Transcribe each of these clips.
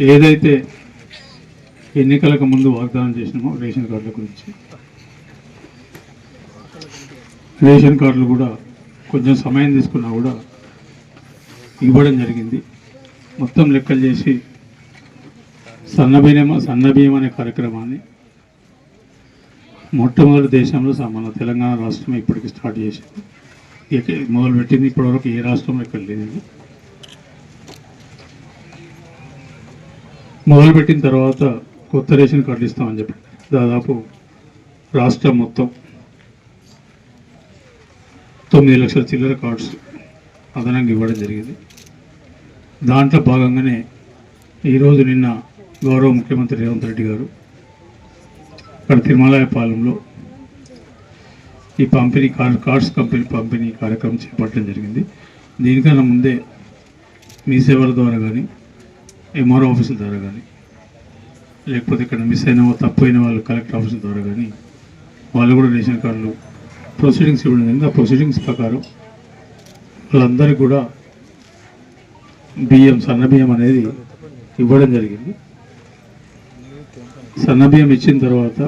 ఏదైతే ఎన్నికలకు ముందు వాగ్దానం చేసినామో రేషన్ కార్డుల గురించి. రేషన్ కార్డులు కూడా కొంచెం సమయం తీసుకున్నా కూడా ఇవ్వడం జరిగింది. మొత్తం లెక్కలు చేసి సన్నబియ్యం సన్నబీయం అనే కార్యక్రమాన్ని మొట్టమొదటి దేశంలో స- మన తెలంగాణ రాష్ట్రం ఇప్పటికి స్టార్ట్ చేసింది. ఇక మొదలు పెట్టింది ఇప్పటివరకు ఏ రాష్ట్రంలో ఇక్కడ లేదు మొదలుపెట్టిన తర్వాత కొత్త రేషన్ కార్డులు ఇస్తామని చెప్పి. దాదాపు రాష్ట్రం మొత్తం తొమ్మిది లక్షల చిల్లర కార్డ్స్ అదనంగా ఇవ్వడం జరిగింది. దాంట్లో భాగంగానే ఈరోజు నిన్న గౌరవ ముఖ్యమంత్రి రేవంత్ రెడ్డి గారు ఇక్కడ తిరుమలాయపాలెంలో ఈ పంపిణీ కార్ కార్డ్స్ కంపెనీ పంపిణీ కార్యక్రమం చేపట్టడం జరిగింది. దీనికన్నా ముందే మీ సేవల ద్వారా కానీ ఎంఆర్ఓ ఆఫీసుల ద్వారా కానీ లేకపోతే ఇక్కడ మిస్ అయిన తప్పైన వాళ్ళు కలెక్టర్ ఆఫీసుల ద్వారా కానీ వాళ్ళు కూడా రేషన్ కార్డులు ప్రొసీడింగ్స్ ఇవ్వడం జరిగింది. ఆ ప్రొసీడింగ్స్ ప్రకారం వాళ్ళందరికీ కూడా బియ్యం సన్న బియ్యం అనేది ఇవ్వడం జరిగింది. సన్న బియ్యం ఇచ్చిన తర్వాత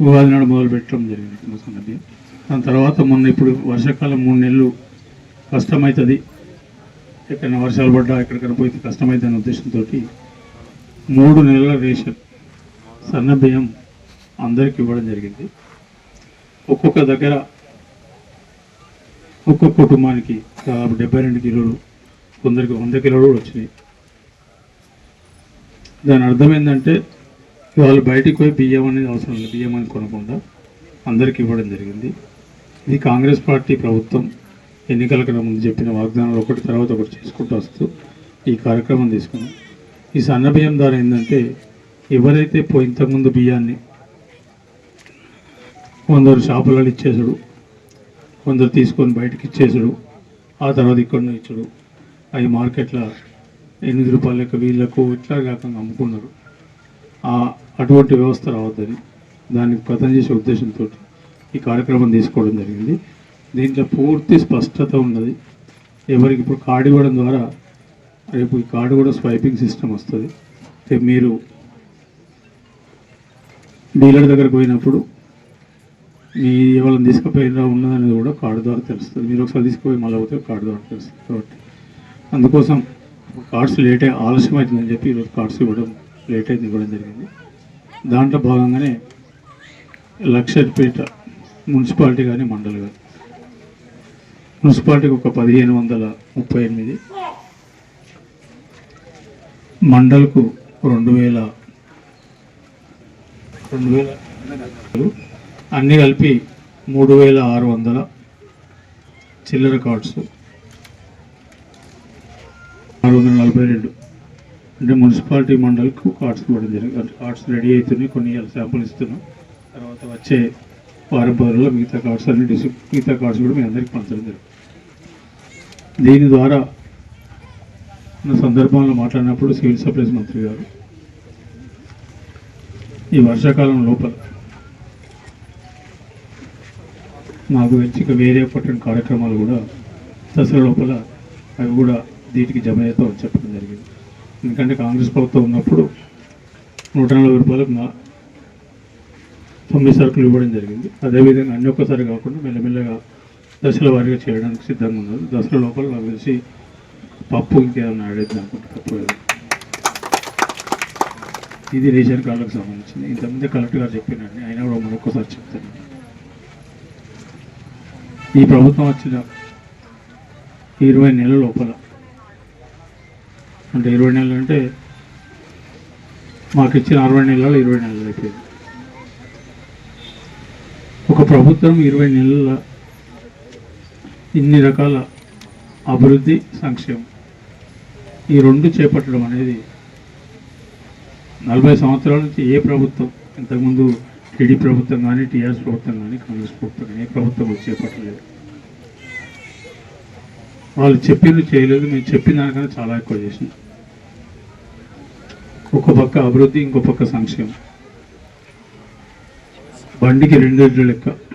ఉగాది నాడు మొదలు పెట్టడం జరిగింది. సన్న బియ్యం. దాని తర్వాత మొన్న ఇప్పుడు వర్షాకాలం మూడు నెలలు కష్టమవుతుంది. ఎక్కడైనా వర్షాలు పడ్డా ఎక్కడికైనా పోతే కష్టమైతే అనే ఉద్దేశంతో మూడు నెలల రేషన్ సన్న బియ్యం అందరికి ఇవ్వడం జరిగింది. ఒక్కొక్క దగ్గర ఒక్కొక్క కుటుంబానికి దాదాపు డెబ్బై రెండు కిలోలు కొందరికి వంద కిలోలు కూడా వచ్చినాయి. దాని అర్థం ఏంటంటే వాళ్ళు బయటికి పోయి బియ్యం అనేది అవసరం లేదు. బియ్యం అని కొనకుండా అందరికి ఇవ్వడం జరిగింది. ఇది కాంగ్రెస్ పార్టీ ప్రభుత్వం ఎన్నికల ముందు చెప్పిన వాగ్దానాలు ఒకటి తర్వాత ఒకటి చేసుకుంటూ వస్తూ ఈ కార్యక్రమం తీసుకున్నాం. ఈ సన్న బియ్యం ద్వారా ఏంటంటే ఎవరైతే పో ఇంతకుముందు బియ్యాన్ని కొందరు షాపులలో ఇచ్చేసాడు కొందరు తీసుకొని బయటకి ఇచ్చేసాడు ఆ తర్వాత ఇక్కడ ఇచ్చాడు. అవి మార్కెట్లో ఎనిమిది రూపాయల లెక్క వీళ్ళకు ఇట్లా కాకుండా అమ్ముకున్నారు. ఆ అటువంటి వ్యవస్థ రావద్దని దాన్ని పతం చేసే ఉద్దేశంతో ఈ కార్యక్రమం తీసుకోవడం జరిగింది. దీంట్లో పూర్తి స్పష్టత ఉన్నది. ఎవరికి ఇప్పుడు కార్డు ఇవ్వడం ద్వారా రేపు ఈ కార్డు కూడా స్వైపింగ్ సిస్టమ్ వస్తుంది. రేపు మీరు డీలర్ దగ్గరకు పోయినప్పుడు మీ ఎవరైనా తీసుకుపోయినా ఉన్నదనేది కూడా కార్డు ద్వారా తెలుస్తుంది. మీరు ఒకసారి తీసుకుపోయి మళ్ళీ పోతే కార్డు ద్వారా తెలుస్తుంది కాబట్టి. అందుకోసం కార్డ్స్ లేట్ అయ్యి ఆలస్యం అవుతుందని చెప్పి ఈరోజు కార్డ్స్ ఇవ్వడం లేట్ అయింది ఇవ్వడం జరిగింది. దాంట్లో భాగంగానే లక్షపేట మున్సిపాలిటీ కానీ మండలి కానీ మున్సిపాలిటీకి ఒక పదిహేను వందల ముప్పై ఎనిమిది. మండల్కు రెండు వేల రెండు వేల అన్నీ కలిపి మూడు వేల ఆరు వందల చిల్లర కార్డ్స్. ఆరు వందల నలభై రెండు. అంటే మున్సిపాలిటీ మండలికి కార్డ్స్ ఇవ్వడం జరిగింది. కార్డ్స్ రెడీ అవుతున్నాయి కొన్ని శాంపుల్ ఇస్తున్నాం. తర్వాత వచ్చే వారం పదులలో మిగతా కార్డ్స్ అన్ని డిసి మిగతా కార్డ్స్ కూడా మీ అందరికీ పంచడం జరుగుతుంది. దీని ద్వారా ఉన్న సందర్భంలో మాట్లాడినప్పుడు సివిల్ సప్లైస్ మంత్రి గారు ఈ వర్షాకాలం లోపల మాకు వెచ్చిక వేరే పట్టిన కార్యక్రమాలు కూడా దసరా లోపల అవి కూడా దీనికి జమ అవుతా చెప్పడం జరిగింది. ఎందుకంటే కాంగ్రెస్ ప్రభుత్వం ఉన్నప్పుడు నూట నలభై రూపాయలకు నా తొమ్మిది సరుకులు ఇవ్వడం జరిగింది. అదేవిధంగా అన్ని ఒక్కసారి కాకుండా మెల్లమెల్లగా దశల వారీగా చేయడానికి సిద్ధంగా ఉన్నారు. దసరా లోపల నాకు తెలిసి పప్పు ఇంకేమైనా ఆడేద్దాం అనుకుంటే పప్పు ఇది రేషన్ కార్డులకు సంబంధించింది. ఇంతకుముందే కలెక్టర్ గారు చెప్పినండి ఆయన కూడా మరొకసారి చెప్తాను. ఈ ప్రభుత్వం వచ్చిన ఇరవై నెలల లోపల అంటే ఇరవై నెలలు అంటే మాకు ఇచ్చిన అరవై నెలలు ఇరవై నెలలు అయిపోయింది ఒక ప్రభుత్వం ఇరవై నెలల ఇన్ని రకాల అభివృద్ధి సంక్షేమం. ఈ రెండు చేపట్టడం అనేది నలభై సంవత్సరాల నుంచి ఏ ప్రభుత్వం ఇంతకుముందు టీడీ ప్రభుత్వం కానీ టీఆర్ఎస్ ప్రభుత్వం కానీ కాంగ్రెస్ ప్రభుత్వం కానీ ఏ ప్రభుత్వం చేపట్టలేదు. వాళ్ళు చెప్పింది చేయలేదు. మేము చెప్పిన దానికన్నా చాలా ఎక్కువ చేసినాం. ఒక పక్క అభివృద్ధి ఇంకో పక్క సంక్షేమం. బండికి రెండేళ్ళు లెక్క.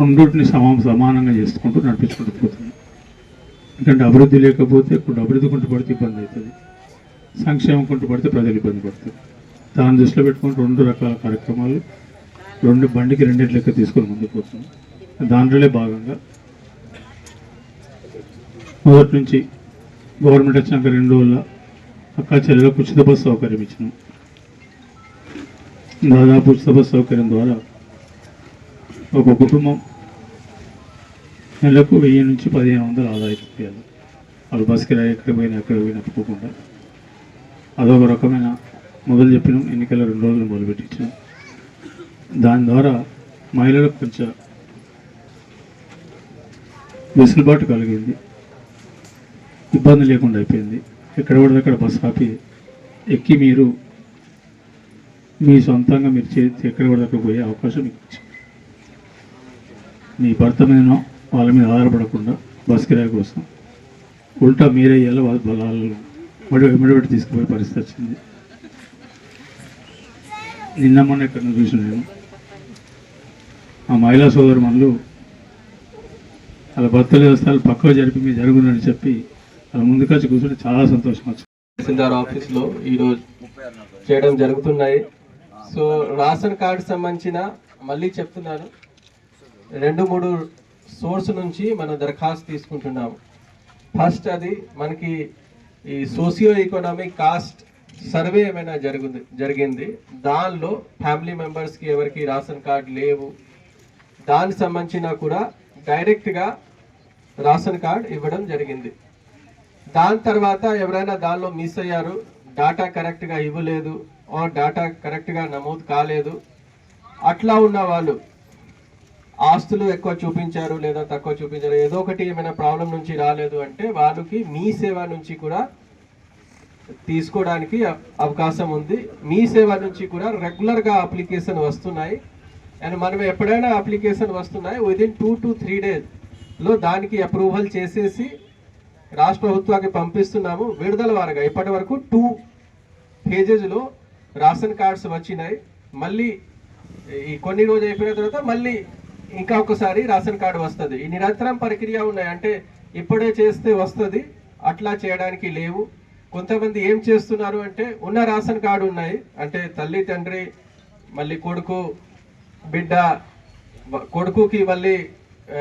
రెండింటిని సమా సమానంగా చేసుకుంటూ నడిపించుకుంటూ పోతుంది. ఎందుకంటే అభివృద్ధి లేకపోతే ఇప్పుడు అభివృద్ధి కుంటు పడితే ఇబ్బంది అవుతుంది. సంక్షేమం కుంటు పడితే ప్రజలు ఇబ్బంది పడతారు. దాన్ని దృష్టిలో పెట్టుకుని రెండు రకాల కార్యక్రమాలు రెండు బండికి రెండింటి లెక్క తీసుకొని ముందుకు పోతున్నాం. దాంట్లోనే భాగంగా మొదటి నుంచి గవర్నమెంట్ వచ్చినాక రెండు రోజుల అక్క చెల్లెలకు ఉచిత బస్సు సౌకర్యం ఇచ్చినాం. దాదాపు ఉచిత బస్సు సౌకర్యం ద్వారా ఒక కుటుంబం నెలకు వెయ్యి నుంచి పదిహేను వందల ఆదాయం రూపాయలు. వాళ్ళు బస్ కిరాయి ఎక్కడ పోయినా ఎక్కడ పోయినా పోకుండా అదొక రకమైన మొదలు చెప్పినాం ఎన్నికల రెండు రోజులు మొదలుపెట్టించాం దాని ద్వారా మహిళలకు కొంచెం వెసులుబాటు కలిగింది. ఇబ్బంది లేకుండా అయిపోయింది. ఎక్కడ పడితే అక్కడ బస్ ఆపి ఎక్కి మీరు మీ సొంతంగా మీరు చేతి ఎక్కడ పడితే అక్కడ పోయే అవకాశం మీకు మీ భర్త మీదనో వాళ్ళ మీద ఆధారపడకుండా బస్ కిరాయి కోసం ఉల్టా మీరే ఇవ్వాలి వాళ్ళ బలాలను మడి వెంబడి తీసుకుపోయే పరిస్థితి వచ్చింది. నిన్న మొన్న ఎక్కడ చూసిన నేను. ఆ మహిళా సోదరు మనలు వాళ్ళ భర్తలు వ్యవస్థలు పక్కకు జరిపి మీరు జరుగునని చెప్పి వాళ్ళ ముందుకొచ్చి కూర్చుంటే చాలా సంతోషం వచ్చింది. తహసీల్దార్ ఈరోజు చేయడం జరుగుతున్నాయి. సో రాషన్ కార్డు సంబంధించిన మళ్ళీ చెప్తున్నాను. రెండు మూడు సోర్స్ నుంచి మనం దరఖాస్తు తీసుకుంటున్నాము. ఫస్ట్ అది మనకి ఈ సోషియో ఎకనామిక్ కాస్ట్ సర్వే ఏమైనా జరుగుంది జరిగింది దానిలో ఫ్యామిలీ మెంబర్స్కి ఎవరికి రేషన్ కార్డు లేవు. దానికి సంబంధించిన కూడా డైరెక్ట్గా రేషన్ కార్డ్ ఇవ్వడం జరిగింది. దాని తర్వాత ఎవరైనా దానిలో మిస్ అయ్యారు డాటా కరెక్ట్గా ఇవ్వలేదు ఆ డాటా కరెక్ట్గా నమోదు కాలేదు అట్లా ఉన్న వాళ్ళు ఆస్తులు ఎక్కువ చూపించారు లేదా తక్కువ చూపించారు ఏదో ఒకటి ఏమైనా ప్రాబ్లం నుంచి రాలేదు అంటే వాళ్ళకి మీ సేవ నుంచి కూడా తీసుకోవడానికి అవకాశం ఉంది. మీ సేవ నుంచి కూడా రెగ్యులర్గా అప్లికేషన్ వస్తున్నాయి. అండ్ మనం ఎప్పుడైనా అప్లికేషన్ వస్తున్నాయి విదిన్ టూ టు త్రీ డేస్లో దానికి అప్రూవల్ చేసేసి రాష్ట్ర ప్రభుత్వానికి పంపిస్తున్నాము. విడుదల వారుగా ఇప్పటి వరకు టూ పేజెస్లో రేషన్ కార్డ్స్ వచ్చినాయి. మళ్ళీ ఈ కొన్ని రోజులు అయిపోయిన తర్వాత మళ్ళీ ఇంకా ఒకసారి రేషన్ కార్డు వస్తుంది. ఈ నిరంతరం ప్రక్రియ ఉన్నాయి. అంటే ఇప్పుడే చేస్తే వస్తుంది. అట్లా చేయడానికి లేవు. కొంతమంది ఏం చేస్తున్నారు అంటే ఉన్న రేషన్ కార్డు ఉన్నాయి. అంటే తల్లి తండ్రి మళ్ళీ కొడుకు బిడ్డ కొడుకుకి మళ్ళీ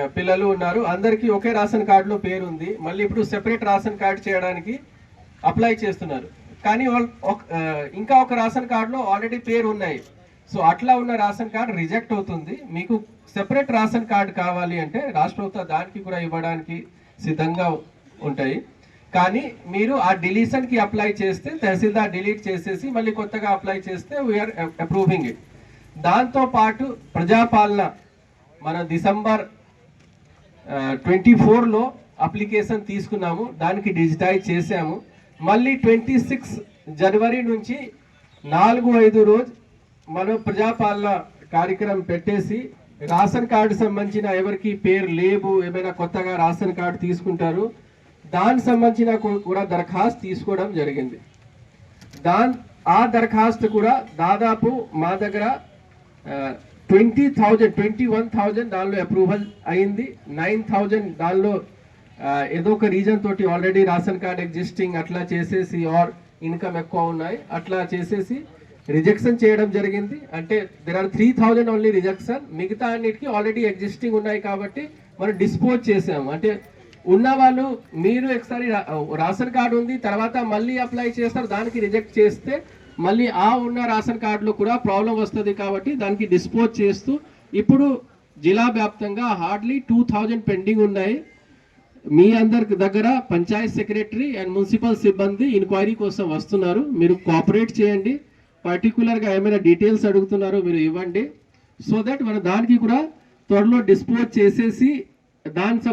పిల్లలు ఉన్నారు. అందరికీ ఒకే రేషన్ కార్డులో పేరు ఉంది. మళ్ళీ ఇప్పుడు సెపరేట్ రేషన్ కార్డు చేయడానికి అప్లై చేస్తున్నారు. కానీ వాళ్ళు ఒక- ఇంకా ఒక రేషన్ కార్డులో ఆల్రెడీ పేరు ఉన్నాయి. సో అట్లా ఉన్న రేషన్ కార్డు రిజెక్ట్ అవుతుంది. మీకు సెపరేట్ రేషన్ కార్డు కావాలి అంటే రాష్ట్ర ప్రభుత్వం దానికి కూడా ఇవ్వడానికి సిద్ధంగా ఉంటాయి. కానీ మీరు ఆ డిలీషన్కి అప్లై చేస్తే తహసీల్దార్ డిలీట్ చేసేసి మళ్ళీ కొత్తగా అప్లై చేస్తే వీఆర్ అప్రూవింగ్ ఇట్ దాంతోపాటు ప్రజాపాలన మన డిసెంబర్ ట్వంటీ ఫోర్లో అప్లికేషన్ తీసుకున్నాము. దానికి డిజిటైజ్ చేసాము మళ్ళీ ట్వంటీ సిక్స్ జనవరి నుంచి నాలుగు ఐదు రోజు మనం ప్రజాపాలన కార్యక్రమం పెట్టేసి రేషన్ కార్డు సంబంధించిన ఎవరికి పేరు లేవు ఏమైనా కొత్తగా రేషన్ కార్డు తీసుకుంటారు దానికి సంబంధించిన కూడా దరఖాస్తు తీసుకోవడం జరిగింది. దాన్ ఆ దరఖాస్తు కూడా దాదాపు మా దగ్గర twenty thousand twenty one thousand దానిలో అప్రూవల్ అయింది. నైన్ థౌజండ్ దానిలో ఏదో ఒక రీజన్ తోటి ఆల్రెడీ రేషన్ కార్డ్ ఎగ్జిస్టింగ్ అట్లా చేసేసి ఆర్ ఇన్కమ్ ఎక్కువ ఉన్నాయి అట్లా చేసేసి రిజెక్షన్ చేయడం జరిగింది. అంటే there are three thousand only rejection మిగతా అన్నిటికీ ఆల్రెడీ ఎగ్జిస్టింగ్ ఉన్నాయి కాబట్టి మనం డిస్పోజ్ చేసాము అంటే ఉన్న వాళ్ళు మీరు ఒకసారి రేషన్ కార్డు ఉంది తర్వాత మళ్ళీ అప్లై చేస్తారు దానికి రిజెక్ట్ చేస్తే మళ్ళీ ఆ ఉన్న రేషన్ కార్డులో కూడా ప్రాబ్లం వస్తుంది కాబట్టి దానికి డిస్పోజ్ చేస్తూ ఇప్పుడు జిల్లా వ్యాప్తంగా హార్డ్లీ టూ థౌజండ్ పెండింగ్ ఉన్నాయి. మీ అందరి దగ్గర పంచాయత్ సెక్రటరీ అండ్ మున్సిపల్ సిబ్బంది ఎంక్వైరీ కోసం వస్తున్నారు. మీరు కోఆపరేట్ చేయండి. పర్టికులర్గా ఏమైనా డీటెయిల్స్ అడుగుతున్నారో మీరు ఇవ్వండి. సో దట్ మనం దానికి కూడా త్వరలో డిస్పోజ్ చేసేసి దానికి